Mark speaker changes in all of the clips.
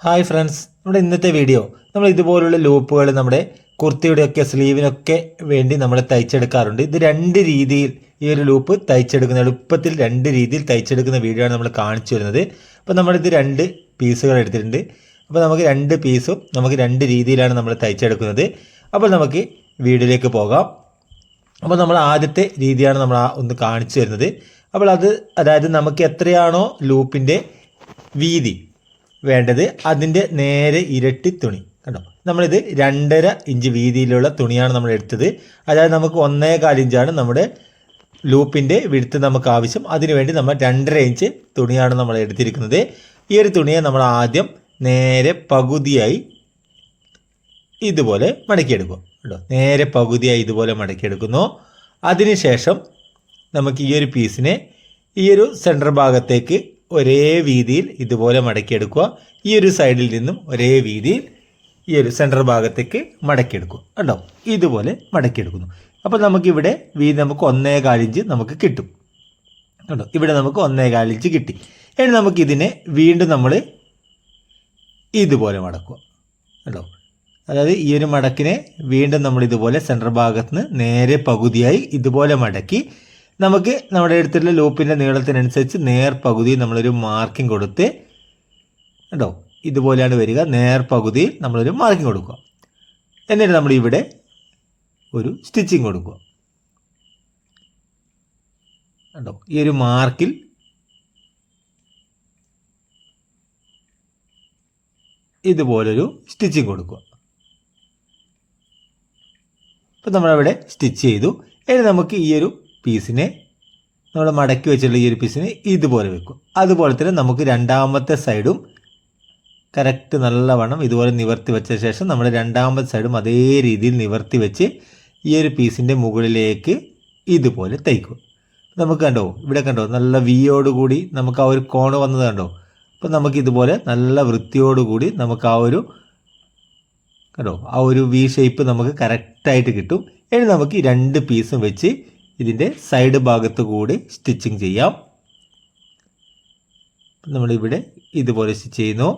Speaker 1: Hi friends നമ്മുടെ ഇന്നത്തെ video നമ്മൾ ഇതുപോലുള്ള ലൂപ്പുകൾ നമ്മുടെ കുർത്തിയുടെയൊക്കെ സ്ലീവിനൊക്കെ വേണ്ടി നമ്മൾ തയ്ച്ചെടുക്കാറുണ്ട്. ഇത് രണ്ട് രീതിയിൽ ഈ ഒരു ലൂപ്പ് തയ്ച്ചെടുക്കുന്ന എളുപ്പത്തിൽ രണ്ട് രീതിയിൽ തയ്ച്ചെടുക്കുന്ന വീഡിയോ ആണ് നമ്മൾ കാണിച്ചു വരുന്നത് അപ്പോൾ നമ്മളിത് രണ്ട് പീസുകൾ എടുത്തിട്ടുണ്ട്. അപ്പോൾ നമുക്ക് രണ്ട് പീസും നമുക്ക് രണ്ട് രീതിയിലാണ് നമ്മൾ തയ്ച്ചെടുക്കുന്നത്. അപ്പോൾ നമുക്ക് വീഡിയോയിലേക്ക് പോകാം. അപ്പോൾ നമ്മൾ ആദ്യത്തെ രീതിയാണ് നമ്മൾ ഒന്ന് കാണിച്ചു തരുന്നത്. അപ്പോൾ അത് അതായത് നമുക്ക് എത്രയാണോ ലൂപ്പിന്റെ വീതി വേണ്ടത് അതിന്റെ നേരെ ഇരട്ടി തുണി. കണ്ടോ? നമ്മളിത് രണ്ടര ഇഞ്ച് വീതിയിലുള്ള തുണിയാണ് നമ്മൾ എടുത്തത്. അതായത് നമുക്ക് ഒന്നേകാൽ ഇഞ്ചാണ് നമ്മുടെ ലൂപ്പിന്റെ വിടുത്ത് നമുക്ക് ആവശ്യം. അതിനുവേണ്ടി നമ്മൾ രണ്ടര ഇഞ്ച് തുണിയാണ് നമ്മൾ എടുത്തിരിക്കുന്നത്. ഈ ഒരു തുണിയെ നമ്മൾ ആദ്യം നേരെ പകുതിയായി ഇതുപോലെ മടക്കിയെടുക്കും. കേട്ടോ നേരെ പകുതിയായി ഇതുപോലെ മടക്കിയെടുക്കുന്നു. അതിനുശേഷം നമുക്ക് ഈ ഒരു പീസിനെ ഈ ഒരു സെന്റർ ഭാഗത്തേക്ക് ഒരേ വീതിയിൽ ഇതുപോലെ മടക്കിയെടുക്കുക. ഈ ഒരു സൈഡിൽ നിന്നും ഒരേ വീതിയിൽ ഈ ഒരു സെന്റർ ഭാഗത്തേക്ക് മടക്കിയെടുക്കുക. കണ്ടോ? ഇതുപോലെ മടക്കിയെടുക്കുന്നു. അപ്പോൾ നമുക്കിവിടെ വീതി നമുക്ക് ഒന്നേ കാലിഞ്ച് നമുക്ക് കിട്ടും. കണ്ടോ? ഇവിടെ നമുക്ക് ഒന്നേ കാലിഞ്ച് കിട്ടി. ഇനി നമുക്കിതിനെ വീണ്ടും നമ്മൾ ഇതുപോലെ മടക്കുക. കണ്ടോ? അതായത് ഈ ഒരു മടക്കിനെ വീണ്ടും നമ്മൾ ഇതുപോലെ സെന്റർ ഭാഗത്ത് നിന്ന് നേരെ പകുതിയായി ഇതുപോലെ മടക്കി നമുക്ക് നമ്മുടെ എടുത്തിട്ടുള്ള ലൂപ്പിന്റെ നീളത്തിനനുസരിച്ച് നേർ പകുതി നമ്മളൊരു മാർക്കിംഗ് കൊടുത്ത് കേട്ടോ ഇതുപോലെയാണ് വരിക. നേർ പകുതി നമ്മളൊരു മാർക്കിംഗ് കൊടുക്കുക. എന്നിട്ട് നമ്മൾ ഇവിടെ ഒരു സ്റ്റിച്ചിങ് കൊടുക്കുക. കേട്ടോ ഈ ഒരു മാർക്കിൽ ഇതുപോലൊരു സ്റ്റിച്ചിങ് കൊടുക്കുക. ഇപ്പം നമ്മളവിടെ സ്റ്റിച്ച് ചെയ്തു. ഇനി നമുക്ക് ഈ ഒരു പീസിനെ നമ്മൾ മടക്കി വെച്ചിട്ടുള്ള ഈ ഒരു പീസിനെ ഇതുപോലെ വെക്കും. അതുപോലെ തന്നെ നമുക്ക് രണ്ടാമത്തെ സൈഡും കറക്റ്റ് നല്ലവണ്ണം ഇതുപോലെ നിവർത്തി വെച്ച ശേഷം നമ്മൾ രണ്ടാമത്തെ സൈഡും അതേ രീതിയിൽ നിവർത്തി വെച്ച് ഈ ഒരു പീസിന്റെ മുകളിലേക്ക് ഇതുപോലെ തയ്ക്കും. നമുക്ക് കണ്ടോ ഇവിടെ കണ്ടോ നല്ല വിയോടുകൂടി നമുക്ക് ആ ഒരു കോണ് വന്നത് കണ്ടോ? അപ്പം നമുക്ക് ഇതുപോലെ നല്ല വൃത്തിയോടുകൂടി നമുക്ക് ആ ഒരു കണ്ടോ ആ ഒരു വി ഷേപ്പ് നമുക്ക് കറക്റ്റായിട്ട് കിട്ടും. ഇനി നമുക്ക് രണ്ട് പീസും വെച്ച് ഇതിന്റെ സൈഡ് ഭാഗത്ത് കൂടി സ്റ്റിച്ചിങ് ചെയ്യാം. നമ്മളിവിടെ ഇതുപോലെ സ്റ്റിച്ച് ചെയ്യുന്നു.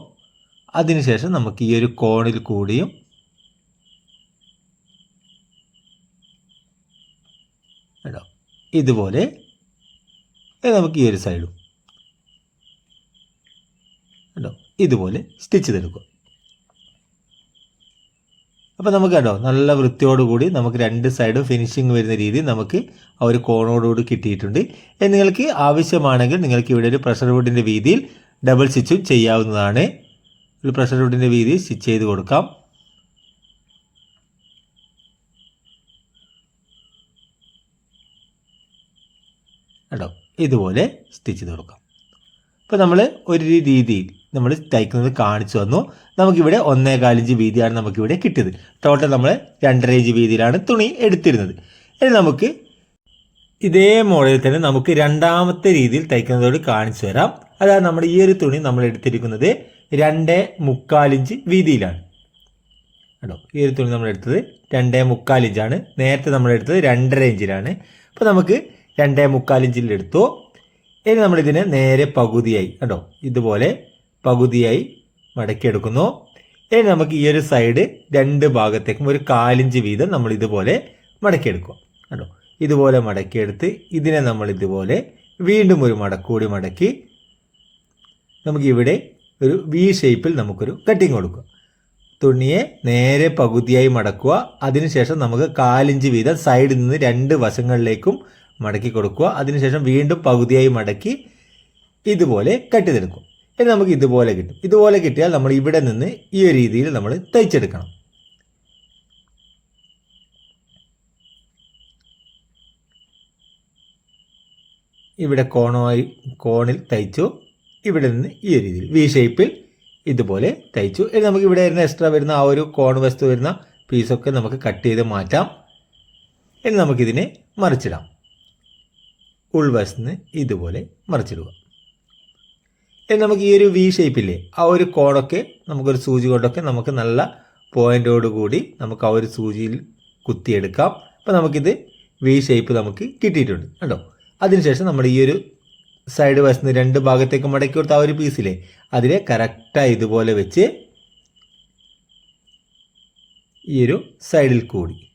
Speaker 1: അതിനുശേഷം നമുക്ക് ഈ ഒരു കോണിൽ കൂടിയും കേട്ടോ ഇതുപോലെ നമുക്ക് ഈ ഒരു സൈഡും കേട്ടോ ഇതുപോലെ സ്റ്റിച്ച് ചെയ്തെടുക്കുക. അപ്പോൾ നമുക്ക് കണ്ടോ നല്ല വൃത്തിയോടുകൂടി നമുക്ക് രണ്ട് സൈഡും ഫിനിഷിങ് വരുന്ന രീതി നമുക്ക് ആ ഒരു കോണോടുകൂടി കിട്ടിയിട്ടുണ്ട്. നിങ്ങൾക്ക് ആവശ്യമാണെങ്കിൽ നിങ്ങൾക്ക് ഇവിടെ ഒരു പ്രഷർ വുഡിന്റെ വീതിയിൽ ഡബിൾ സ്റ്റിച്ചും ചെയ്യാവുന്നതാണ്. ഒരു പ്രഷർ വുഡിന്റെ വീതി സ്റ്റിച്ച് ചെയ്ത് കൊടുക്കാം. കേട്ടോ ഇതുപോലെ സ്റ്റിച്ച് ചെയ്ത് കൊടുക്കാം. അപ്പോൾ നമ്മൾ ഒരു രീതിയിൽ നമ്മൾ തയ്ക്കുന്നത് കാണിച്ചു തന്നു. നമുക്കിവിടെ ഒന്നേകാലിഞ്ച് വീതിയാണ് നമുക്കിവിടെ കിട്ടിയത്. ടോട്ടൽ നമ്മൾ രണ്ടര ഇഞ്ച് വീതിയിലാണ് തുണി എടുത്തിരുന്നത്. ഇനി നമുക്ക് ഇതേ മോഡലിൽ തന്നെ നമുക്ക് രണ്ടാമത്തെ രീതിയിൽ തയ്ക്കുന്നതോട് കാണിച്ചു തരാം. അതായത് നമ്മൾ ഈ ഒരു തുണി നമ്മൾ എടുത്തിരിക്കുന്നത് രണ്ടേ മുക്കാലിഞ്ച് വീതിയിലാണ്. കേട്ടോ ഈ ഒരു തുണി നമ്മൾ എടുത്തത് രണ്ടേ മുക്കാലിഞ്ചാണ് നേരത്തെ നമ്മൾ എടുത്തത് രണ്ടര ഇഞ്ചിലാണ്. അപ്പോൾ നമുക്ക് രണ്ടേ മുക്കാലിഞ്ചിലെടുത്തു ഇനി നമ്മളിതിനെ നേരെ പകുതിയായി. കേട്ടോ ഇതുപോലെ പകുതിയായി മടക്കിയെടുക്കുന്നു. ഇനി നമുക്ക് ഈ ഒരു സൈഡ് രണ്ട് ഭാഗത്തേക്കും ഒരു കാലിഞ്ച് വീതം നമ്മൾ ഇതുപോലെ മടക്കിയെടുക്കുക. കണ്ടോ? ഇതുപോലെ മടക്കിയെടുത്ത് ഇതിനെ നമ്മൾ ഇതുപോലെ വീണ്ടും ഒരു മടക്കൂടി മടക്കി നമുക്ക് ഇവിടെ ഒരു വി ഷേപ്പിൽ നമുക്കൊരു കട്ടിങ് കൊടുക്കുക. തുണിയെ നേരെ പകുതിയായി മടക്കുക. അതിനുശേഷം നമുക്ക് കാലിഞ്ച് വീതം സൈഡിൽ നിന്ന് രണ്ട് വശങ്ങളിലേക്കും മടക്കി കൊടുക്കുക. അതിനുശേഷം വീണ്ടും പകുതിയായി മടക്കി ഇതുപോലെ കട്ട് ചെയ്തെടുക്കും ഇനി നമുക്ക് ഇതുപോലെ കിട്ടും. ഇതുപോലെ കിട്ടിയാൽ നമ്മൾ ഇവിടെ നിന്ന് ഈ ഒരു രീതിയിൽ നമ്മൾ തയ്ച്ചെടുക്കണം. ഇവിടെ കോണമായി കോണിൽ തയ്ച്ചു. ഇവിടെ നിന്ന് ഈ ഒരു രീതിയിൽ വി ഷേപ്പിൽ ഇതുപോലെ തയ്ച്ചു. ഇനി നമുക്ക് ഇവിടെ വരുന്ന എക്സ്ട്രാ വരുന്ന ആ ഒരു കോൺ വസ്തു വരുന്ന പീസൊക്കെ നമുക്ക് കട്ട് ചെയ്ത് മാറ്റാം. ഇനി നമുക്കിതിനെ മറിച്ചിടാം. ഉൾവശത്ത് ഇതുപോലെ മറിച്ചിടുക. നമുക്ക് ഈ ഒരു വി ഷേപ്പില്ലേ ആ ഒരു കോണൊക്കെ നമുക്കൊരു സൂചി കൊണ്ടൊക്കെ നമുക്ക് നല്ല പോയിന്റോട് കൂടി നമുക്ക് ആ ഒരു സൂചിയിൽ കുത്തിയെടുക്കാം. അപ്പോൾ നമുക്കിത് വി ഷേപ്പ് നമുക്ക് കിട്ടിയിട്ടുണ്ട് കേട്ടോ. അതിനുശേഷം നമ്മൾ ഈ ഒരു സൈഡ് വശത്ത് രണ്ട് ഭാഗത്തേക്ക് മടക്കി കൊടുത്ത ആ ഒരു പീസിലെ അതിനെ കറക്റ്റായി ഇതുപോലെ വെച്ച് ഈ ഒരു സൈഡിൽ കൂടി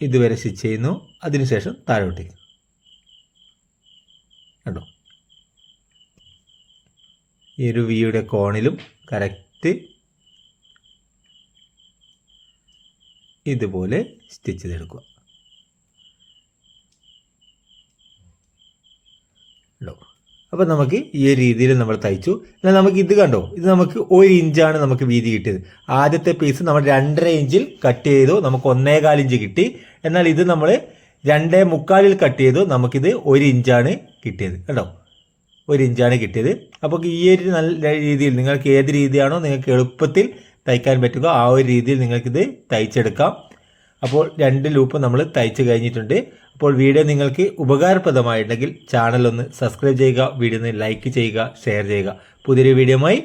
Speaker 1: ഇതുവരെ സ്റ്റിച്ച് ചെയ്യുന്നു. അതിനുശേഷം താഴോട്ടേക്ക്. കണ്ടോ? ഈ ഒരു വിയുടെ കോണിലും കറക്റ്റ് ഇതുപോലെ സ്റ്റിച്ച് ചെയ്തെടുക്കുക. കണ്ടോ? അപ്പോൾ നമുക്ക് ഈ ഒരു രീതിയിൽ നമ്മൾ തയ്ച്ചു. എന്നാൽ നമുക്ക് ഇത് കണ്ടോ? ഇത് നമുക്ക് ഒരു ഇഞ്ചാണ് നമുക്ക് വീതി കിട്ടിയത്. ആദ്യത്തെ പീസ് നമ്മൾ രണ്ടര ഇഞ്ചിൽ കട്ട് ചെയ്തു. നമുക്ക് ഒന്നേകാൽ ഇഞ്ച് കിട്ടി. എന്നാൽ ഇത് നമ്മൾ രണ്ടേ മുക്കാലിൽ കട്ട് ചെയ്തു. നമുക്കിത് ഒരു ഇഞ്ചാണ് കിട്ടിയത്. കേട്ടോ ഒരു ഇഞ്ചാണ് കിട്ടിയത്. അപ്പോൾ ഈ ഒരു നല്ല രീതിയിൽ നിങ്ങൾക്ക് ഏത് രീതിയാണോ നിങ്ങൾക്ക് എളുപ്പത്തിൽ തയ്ക്കാൻ പറ്റുക ആ ഒരു രീതിയിൽ നിങ്ങൾക്കിത് തയ്ച്ചെടുക്കാം. അപ്പോൾ രണ്ട് ലൂപ്പ് നമ്മൾ തയ്ച്ചു കഴിഞ്ഞിട്ടുണ്ട്. അപ്പോൾ വീഡിയോ നിങ്ങൾക്ക് ഉപകാരപ്രദമായിട്ടുണ്ടെങ്കിൽ ചാനൽ ഒന്ന് സബ്സ്ക്രൈബ് ചെയ്യുക വീഡിയോ ഒന്ന് ലൈക്ക് ചെയ്യുക ഷെയർ ചെയ്യുക. പുതിയൊരു വീഡിയോയുമായി